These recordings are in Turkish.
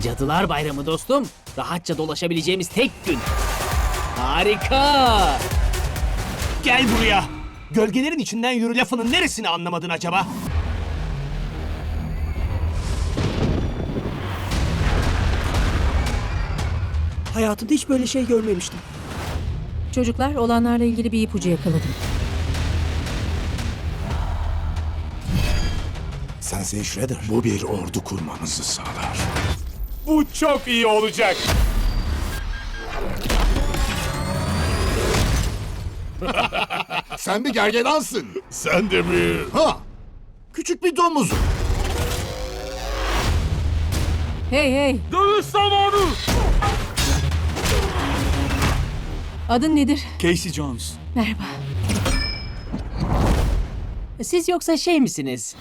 Cadılar Bayramı dostum. Rahatça dolaşabileceğimiz tek gün. Harika. Gel buraya. Gölgelerin içinden yürü lafının neresini anlamadın acaba? Hayatımda hiç böyle şey görmemiştim. Çocuklar olanlarla ilgili bir ipucu yakaladım. Sensei Shredder. Bu bir ordu kurmamızı sağlar. Bu çok iyi olacak. Sen bir gergedansın. Sen de mi? Ha! Küçük bir domuzum. Hey hey! Dövüş zamanı. Adın nedir? Casey Jones. Merhaba. Siz yoksa şey misiniz?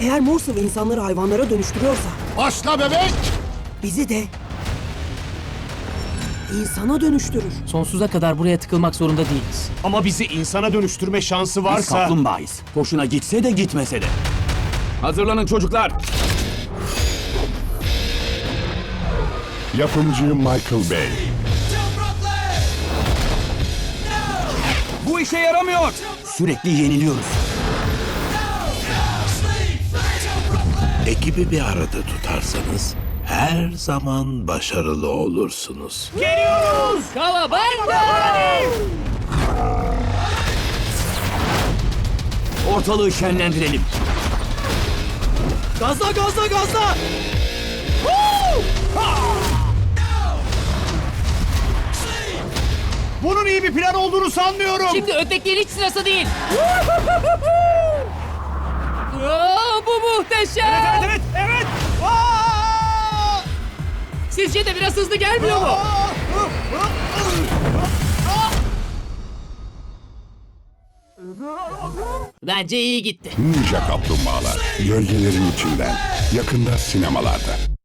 Eğer Morsev insanları hayvanlara dönüştürüyorsa Başla bebek! Bizi de insana dönüştürür. Sonsuza kadar buraya tıkılmak zorunda değiliz. Ama bizi insana dönüştürme şansı varsa... Kaplumbağayız. Hoşuna gitse de gitmese de. Hazırlanın çocuklar. Yapımcı Michael Bay. Bu işe yaramıyor. Sürekli yeniliyoruz. Ekibi bir arada tutarsanız her zaman başarılı olursunuz. Kalabalık! Ortalığı şenlendirelim. Gazla gazla gazla! Bunun iyi bir plan olduğunu sanmıyorum. Şimdi ötekilerin hiç sırası değil. Aa, bu muhteşem. Sizce de biraz hızlı gelmiyor mu? Bence iyi gitti. Ninja kaplumbağalar. Gölgelerin içinden. Yakında sinemalarda.